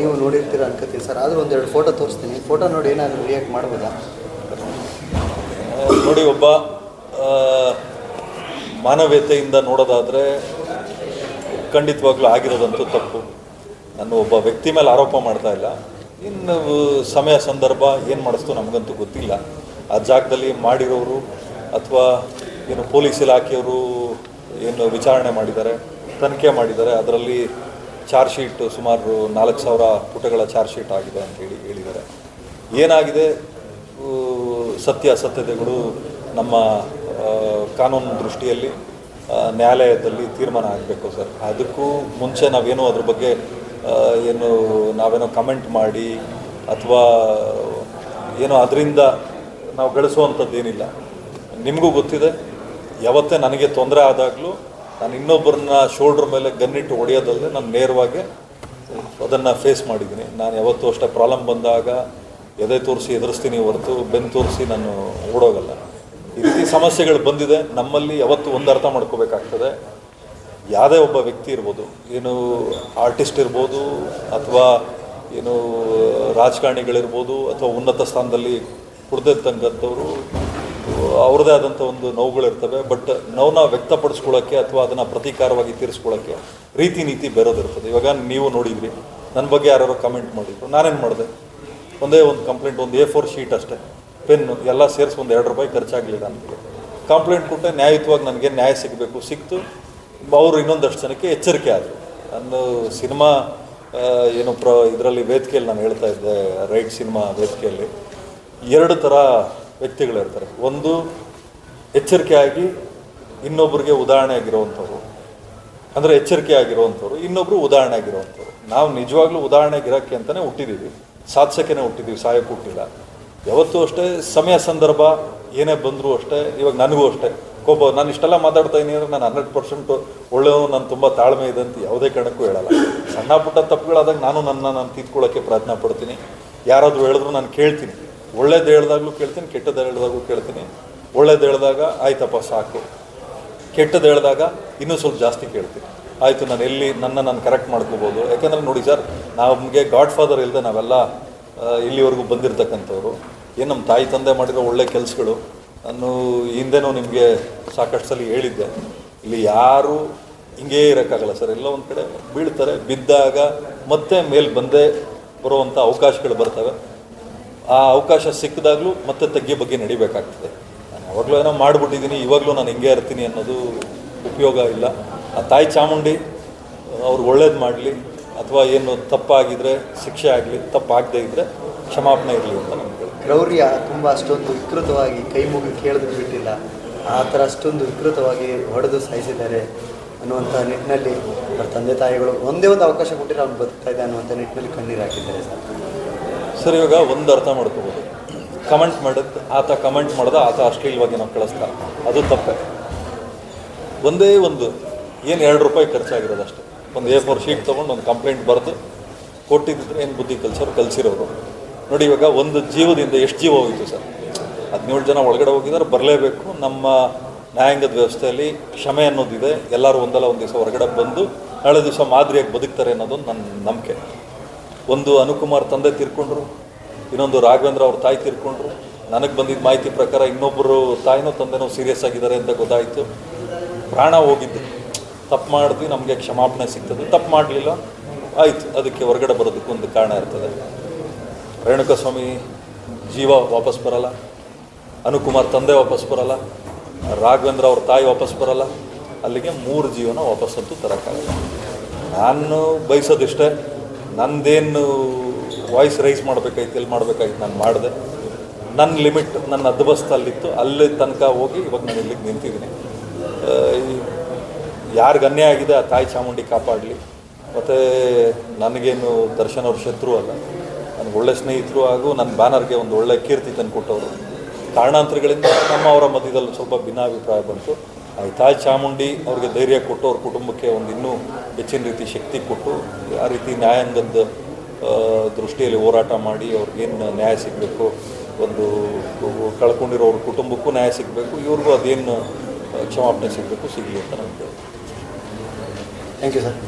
ನೀವು ನೋಡಿರ್ತೀರ ಅನ್ಕೋತೀನಿ ಸರ್. ಆದರೂ ಒಂದೆರಡು ಫೋಟೋ ತೋರಿಸ್ತೀನಿ. ಫೋಟೋ ನೋಡಿ ಏನಾದರೂ ರಿಯಾಕ್ಟ್ ಮಾಡ್ಬೋದಾ? ನೋಡಿ ಒಬ್ಬ ಮಾನವೀಯತೆಯಿಂದ ನೋಡೋದಾದರೆ ಖಂಡಿತವಾಗ್ಲೂ ಆಗಿರೋದಂತೂ ತಪ್ಪು. ನಾನು ಒಬ್ಬ ವ್ಯಕ್ತಿ ಮೇಲೆ ಆರೋಪ ಮಾಡ್ತಾ ಇಲ್ಲ. ಇನ್ನು ಸಮಯ, ಸಂದರ್ಭ ಏನು ಮಾಡಿಸ್ತು ನಮಗಂತೂ ಗೊತ್ತಿಲ್ಲ. ಆ ಜಾಗದಲ್ಲಿ ಮಾಡಿರೋರು ಅಥವಾ ಏನು ಪೊಲೀಸ್ ಇಲಾಖೆಯವರು ಏನು ವಿಚಾರಣೆ ಮಾಡಿದ್ದಾರೆ, ತನಿಖೆ ಮಾಡಿದ್ದಾರೆ, ಅದರಲ್ಲಿ ಚಾರ್ಜ್ ಶೀಟ್ ಸುಮಾರು ನಾಲ್ಕು ಸಾವಿರ ಪುಟಗಳ ಚಾರ್ಜ್ ಶೀಟ್ ಆಗಿದೆ ಅಂತ ಹೇಳಿ ಹೇಳಿದ್ದಾರೆ. ಏನಾಗಿದೆ? ಸತ್ಯ ಅಸತ್ಯತೆಗಳು ನಮ್ಮ ಕಾನೂನು ದೃಷ್ಟಿಯಲ್ಲಿ ನ್ಯಾಯಾಲಯದಲ್ಲಿ ತೀರ್ಮಾನ ಆಗಬೇಕು ಸರ್. ಅದಕ್ಕೂ ಮುಂಚೆ ನಾವೇನು ಅದ್ರ ಬಗ್ಗೆ ಏನು, ನಾವೇನೋ ಕಮೆಂಟ್ ಮಾಡಿ ಅಥವಾ ಏನೋ ಅದರಿಂದ ನಾವು ಗಳಿಸುವಂಥದ್ದೇನಿಲ್ಲ. ನಿಮಗೂ ಗೊತ್ತಿದೆ, ಯಾವತ್ತೇ ನನಗೆ ತೊಂದರೆ ಆದಾಗಲೂ ನಾನು ಇನ್ನೊಬ್ಬರನ್ನ ಶೋಲ್ಡ್ರ್ ಮೇಲೆ ಗನ್ನಿಟ್ಟು ಹೊಡೆಯೋದಲ್ಲದೆ ನಾನು ನೇರವಾಗಿ ಅದನ್ನು ಫೇಸ್ ಮಾಡಿದ್ದೀನಿ. ನಾನು ಯಾವತ್ತೂ ಅಷ್ಟೇ ಪ್ರಾಬ್ಲಮ್ ಬಂದಾಗ ಎದೆ ತೋರಿಸಿ ಎದುರಿಸ್ತೀನಿ ಹೊರತು ಬೆನ್ನು ತೋರಿಸಿ ನಾನು ಓಡೋಗಲ್ಲ. ಈ ರೀತಿ ಸಮಸ್ಯೆಗಳು ಬಂದಿದೆ. ನಮ್ಮಲ್ಲಿ ಯಾವತ್ತೂ ಒಂದು ಅರ್ಥ ಮಾಡ್ಕೋಬೇಕಾಗ್ತದೆ. ಯಾವುದೇ ಒಬ್ಬ ವ್ಯಕ್ತಿ ಇರ್ಬೋದು, ಏನು ಆರ್ಟಿಸ್ಟ್ ಇರ್ಬೋದು, ಅಥವಾ ಏನು ರಾಜಕಾರಣಿಗಳಿರ್ಬೋದು, ಅಥವಾ ಉನ್ನತ ಸ್ಥಾನದಲ್ಲಿ ಕುಡ್ದಿರ್ತಕ್ಕಂಥವ್ರು ಅವ್ರದ್ದೇ ಆದಂಥ ಒಂದು ನೋವುಗಳಿರ್ತವೆ ಬಟ್ ನೋವನ್ನ ವ್ಯಕ್ತಪಡಿಸ್ಕೊಳ್ಳೋಕ್ಕೆ ಅಥವಾ ಅದನ್ನು ಪ್ರತೀಕಾರವಾಗಿ ತೀರಿಸ್ಕೊಳ್ಳೋಕ್ಕೆ ರೀತಿ ನೀತಿ ಬೇರೋದಿರ್ತದೆ. ಇವಾಗ ನೀವು ನೋಡಿದ್ರಿ ನನ್ನ ಬಗ್ಗೆ ಯಾರು ಕಮೆಂಟ್ ಮಾಡಿದ್ರು, ನಾನೇನು ಮಾಡಿದೆ? ಒಂದೇ ಒಂದು ಕಂಪ್ಲೇಂಟ್ ಒಂದು ಎ ಫೋರ್ ಶೀಟ್ ಅಷ್ಟೇ. ಪೆನ್ನು ಎಲ್ಲ ಸೇರಿಸಿ ಒಂದು ಎರಡು ರೂಪಾಯಿ ಖರ್ಚಾಗಲಿಲ್ಲ ಅಂತ ಕಂಪ್ಲೇಂಟ್ ಕೊಟ್ಟೆ ನ್ಯಾಯಯುತವಾಗಿ ನನಗೆ ನ್ಯಾಯ ಸಿಗಬೇಕು. ಸಿಕ್ತು, ಅವರು ಇನ್ನೊಂದಷ್ಟು ಜನಕ್ಕೆ ಎಚ್ಚರಿಕೆ ಆದರು. ನಾನು ಸಿನಿಮಾ ಏನು ಪ್ರ, ಇದರಲ್ಲಿ ವೇದಿಕೆಯಲ್ಲಿ ನಾನು ಹೇಳ್ತಾ ಇದ್ದೆ, ರೈಟ್ ಸಿನಿಮಾ ವೇದಿಕೆಯಲ್ಲಿ. ಎರಡು ಥರ ವ್ಯಕ್ತಿಗಳಿರ್ತಾರೆ. ಒಂದು ಎಚ್ಚರಿಕೆಯಾಗಿ ಇನ್ನೊಬ್ಬರಿಗೆ ಉದಾಹರಣೆ ಆಗಿರುವಂಥವ್ರು. ಅಂದರೆ ಎಚ್ಚರಿಕೆ ಆಗಿರುವಂಥವ್ರು, ಇನ್ನೊಬ್ರು ಉದಾಹರಣೆ ಆಗಿರುವಂಥವ್ರು. ನಾವು ನಿಜವಾಗ್ಲೂ ಉದಾಹರಣೆಗಿರೋಕ್ಕೆ ಅಂತಲೇ ಹುಟ್ಟಿದ್ದೀವಿ ಸಾಧಿಸೋಕ್ಕೇ ಹುಟ್ಟಿದ್ದೀವಿ ಸಾಯಕ್ಕೆ ಹುಟ್ಟಿಲ್ಲ. ಯಾವತ್ತೂ ಅಷ್ಟೇ, ಸಮಯ ಸಂದರ್ಭ ಏನೇ ಬಂದರೂ ಅಷ್ಟೇ, ಇವಾಗ ನನಗೂ ಅಷ್ಟೇ. ಕೋಪ, ನಾನು ಇಷ್ಟೆಲ್ಲ ಮಾತಾಡ್ತಾ ಇದ್ದೀನಿ ಅಂದರೆ ನಾನು ಹಂಡ್ರೆಡ್ ಪರ್ಸೆಂಟು ಒಳ್ಳೆಯವು ನಾನು ತುಂಬ ತಾಳ್ಮೆ ಇದೆ ಅಂತ ಯಾವುದೇ ಕಾರಣಕ್ಕೂ ಹೇಳಲ್ಲ. ಸಣ್ಣ ಪುಟ್ಟ ತಪ್ಪುಗಳಾದಾಗ ನಾನು ನನ್ನ ನಾನು ತಿದ್ಕೊಳ್ಳೋಕ್ಕೆ ಪ್ರಯತ್ನ ಪಡ್ತೀನಿ. ಯಾರಾದರೂ ಹೇಳಿದ್ರು ನಾನು ಕೇಳ್ತೀನಿ. ಒಳ್ಳೇದು ಹೇಳ್ದಾಗ್ಲೂ ಕೇಳ್ತೀನಿ ಕೆಟ್ಟದ್ದು ಹೇಳ್ದಾಗ್ಲೂ ಕೇಳ್ತೀನಿ. ಒಳ್ಳೇದು ಹೇಳಿದಾಗ ಆಯ್ತಪ್ಪ, ಸಾಕು. ಕೆಟ್ಟದ್ದು ಹೇಳಿದಾಗ ಇನ್ನೂ ಸ್ವಲ್ಪ ಜಾಸ್ತಿ ಕೇಳ್ತೀನಿ. ಆಯಿತು, ನಾನು ಎಲ್ಲಿ ನನ್ನ ನಾನು ಕರೆಕ್ಟ್ ಮಾಡ್ಕೋಬೋದು. ಯಾಕೆಂದ್ರೆ ನೋಡಿ ಸರ್, ನಮಗೆ ಗಾಡ್ ಫಾದರ್ ಇಲ್ಲದೆ ನಾವೆಲ್ಲ ಇಲ್ಲಿವರೆಗೂ ಬಂದಿರತಕ್ಕಂಥವ್ರು. ಏನು ನಮ್ಮ ತಾಯಿ ತಂದೆ ಮಾಡಿರೋ ಒಳ್ಳೆ ಕೆಲಸಗಳು, ನಾನು ಹಿಂದೆನೂ ನಿಮಗೆ ಸಾಕಷ್ಟು ಸಲ ಹೇಳಿದ್ದೆ. ಇಲ್ಲಿ ಯಾರೂ ಹಿಂಗೇ ಇರೋಕ್ಕಾಗಲ್ಲ ಸರ್. ಎಲ್ಲ ಒಂದು ಕಡೆ ಬೀಳ್ತಾರೆ. ಬಿದ್ದಾಗ ಮತ್ತೆ ಮೇಲೆ ಬಂದೇ ಬರುವಂಥ ಅವಕಾಶಗಳು ಬರ್ತವೆ. ಆ ಅವಕಾಶ ಸಿಕ್ಕಿದಾಗಲೂ ಮತ್ತೆ ತಗ್ಗಿ ಬಗ್ಗೆ ನಡಿಬೇಕಾಗ್ತದೆ. ನಾನು ಯಾವಾಗಲೂ ಏನೋ ಮಾಡಿಬಿಟ್ಟಿದ್ದೀನಿ, ಇವಾಗಲೂ ನಾನು ಹಿಂಗೆ ಇರ್ತೀನಿ ಅನ್ನೋದು ಉಪಯೋಗ ಇಲ್ಲ. ಆ ತಾಯಿ ಚಾಮುಂಡಿ, ಅವ್ರು ಒಳ್ಳೇದು ಮಾಡಲಿ, ಅಥವಾ ಏನು ತಪ್ಪಾಗಿದ್ರೆ, ಶಿಕ್ಷೆ ಆಗಲಿ, ತಪ್ಪಾಗದೇ ಇದ್ದರೆ ಕ್ಷಮಾಪಣೆ ಇರಲಿ ಅಂತ ಹೇಳಿ ಕ್ರೌರ್ಯ ತುಂಬ ಅಷ್ಟೊಂದು ವಿಕೃತವಾಗಿ ಕೈ ಮುಗಿ ಕೇಳಿದ್ರು ಬಿಟ್ಟಿಲ್ಲ. ಆ ಥರ ಅಷ್ಟೊಂದು ವಿಕೃತವಾಗಿ ಹೊಡೆದು ಸಾಯಿಸಿದ್ದಾರೆ ಅನ್ನುವಂಥ ನಿಟ್ಟಿನಲ್ಲಿ ಅವ್ರ ತಂದೆ ತಾಯಿಗಳು ಒಂದೇ ಒಂದು ಅವಕಾಶ ಕೊಟ್ಟಿರೋ ಅವ್ನು ಬದುಕ್ತಾ ಇದೆ ಅನ್ನುವಂಥ ನಿಟ್ಟಿನಲ್ಲಿ ಕಣ್ಣೀರು ಹಾಕಿದ್ದಾರೆ ಸರ್. ಸರ್ ಒಂದು ಅರ್ಥ ಮಾಡ್ಕೋಬೋದು. ಕಮೆಂಟ್ ಮಾಡೋದು, ಆತ ಕಮೆಂಟ್ ಮಾಡ್ದ, ಆತ ಅಶ್ಲೀಲವಾಗಿ ನಾವು ಕಳಿಸ್ತಾರೆ. ಅದು ತಪ್ಪೆ. ಒಂದೇ ಒಂದು, ಏನು ಎರಡು ರೂಪಾಯಿ ಖರ್ಚಾಗಿರೋದು ಅಷ್ಟೇ. ಒಂದು ಎ ಫೋರ್ ಶೀಟ್ ತೊಗೊಂಡು ಒಂದು ಕಂಪ್ಲೇಂಟ್ ಬರೆದು ಕೊಟ್ಟಿದ್ದರೆ ಏನು ಬುದ್ಧಿ ಕಲ್ಸೋರು ಕಲಿಸಿರೋರು. ನೋಡಿ, ಇವಾಗ ಒಂದು ಜೀವದಿಂದ ಎಷ್ಟು ಜೀವ ಹೋಯಿತು ಸರ್? ಹದಿನೇಳು ಜನ ಒಳಗಡೆ ಹೋಗಿದ್ದಾರೆ ಬರಲೇಬೇಕು. ನಮ್ಮ ನ್ಯಾಯಾಂಗದ ವ್ಯವಸ್ಥೆಯಲ್ಲಿ ಕ್ಷಮೆ ಅನ್ನೋದಿದೆ. ಎಲ್ಲರೂ ಒಂದಲ್ಲ ಒಂದು ದಿವಸ ಹೊರಗಡೆ ಬಂದು, ನಾಳೆ ದಿವಸ ಮಾದರಿಯಾಗಿ ಬದುಕ್ತಾರೆ ಅನ್ನೋದೊಂದು ನನ್ನ ನಂಬಿಕೆ. ಒಂದು ಅನುಕುಮಾರ್ ತಂದೆ ತೀರ್ಕೊಂಡ್ರು, ಇನ್ನೊಂದು ರಾಘವೇಂದ್ರ ಅವ್ರ ತಾಯಿ ತೀರ್ಕೊಂಡ್ರು. ನನಗೆ ಬಂದಿದ್ದ ಮಾಹಿತಿ ಪ್ರಕಾರ ಇನ್ನೊಬ್ಬರು ತಾಯಿನೋ ತಂದೆನೋ ಸೀರಿಯಸ್ ಆಗಿದ್ದಾರೆ ಅಂತ ಗೊತ್ತಾಯಿತು. ಪ್ರಾಣ ಹೋಗಿದ್ದು. ತಪ್ಪು ಮಾಡಿದ್ವಿ, ನಮಗೆ ಕ್ಷಮಾಪಣೆ ಸಿಗ್ತದೆ. ತಪ್ಪು ಮಾಡಲಿಲ್ಲ, ಆಯಿತು, ಅದಕ್ಕೆ ಹೊರಗಡೆ ಬರೋದಕ್ಕೆ ಒಂದು ಕಾರಣ ಇರ್ತದೆ. ರೇಣುಕಸ್ವಾಮಿ ಜೀವ ವಾಪಸ್ ಬರಲ್ಲ, ಅನುಕುಮಾರ್ ತಂದೆ ವಾಪಸ್ ಬರಲ್ಲ, ರಾಘವೇಂದ್ರ ಅವ್ರ ತಾಯಿ ವಾಪಸ್ ಬರಲ್ಲ, ಅಲ್ಲಿಗೆ ಮೂರು ಜೀವನ ವಾಪಸ್ಸಂತೂ ತರೋಕ್ಕಾಗಲ್ಲ ನಾನು ಬಯಸೋದಿಷ್ಟೇ ನಂದೇನು ವಾಯ್ಸ್ ರೈಸ್ ಮಾಡಬೇಕಾಯ್ತು ಎಲ್ಲಿ ಮಾಡಬೇಕಾಯ್ತು ನಾನು ಮಾಡಿದೆ. ನನ್ನ ಲಿಮಿಟ್ ನನ್ನ ಅದ್ಬಸ್ತಲ್ಲಿತ್ತು ಅಲ್ಲಿ ತನಕ ಹೋಗಿ ಇವಾಗ ನಾನು ಇಲ್ಲಿಗೆ ನಿಂತಿದ್ದೀನಿ. ಯಾರಿಗೆ ಅನ್ಯಾಯ ಆಗಿದೆ ಆ ತಾಯಿ ಚಾಮುಂಡಿ ಕಾಪಾಡಲಿ. ಮತ್ತು ನನಗೇನು ದರ್ಶನ್ ಅವ್ರ ಶತ್ರು ಅಲ್ಲ ನನಗೆ ಒಳ್ಳೆ ಸ್ನೇಹಿತರು ಹಾಗೂ ನನ್ನ ಬ್ಯಾನರ್ಗೆ ಒಂದು ಒಳ್ಳೆ ಕೀರ್ತಿ ತಂದು ಕೊಟ್ಟವರು ಕಾರಣಾಂತರಗಳಿಂದ ನಮ್ಮ ಅವರ ಮಧ್ಯದಲ್ಲಿ ಸ್ವಲ್ಪ ಭಿನ್ನಾಭಿಪ್ರಾಯ ಬಂತು. ಆ ತಾಯಿ ಚಾಮುಂಡಿ ಅವ್ರಿಗೆ ಧೈರ್ಯ ಕೊಟ್ಟು ಅವ್ರ ಕುಟುಂಬಕ್ಕೆ ಒಂದು ಇನ್ನೂ ಹೆಚ್ಚಿನ ರೀತಿ ಶಕ್ತಿ ಕೊಟ್ಟು ಆ ರೀತಿ ನ್ಯಾಯಾಂಗದ ದೃಷ್ಟಿಯಲ್ಲಿ ಹೋರಾಟ ಮಾಡಿ ಅವ್ರಿಗೇನು ನ್ಯಾಯ ಸಿಗಬೇಕು, ಒಂದು ಕಳ್ಕೊಂಡಿರೋ ಅವ್ರ ಕುಟುಂಬಕ್ಕೂ ನ್ಯಾಯ ಸಿಗಬೇಕು, ಇವ್ರಿಗೂ ಅದೇನು ಕ್ಷಮಾಪಣೆ ಸಿಗಬೇಕು, ಸಿಗಲಿ ಅಂತ ನಮ್ಗೆ ಥ್ಯಾಂಕ್ ಯು ಸರ್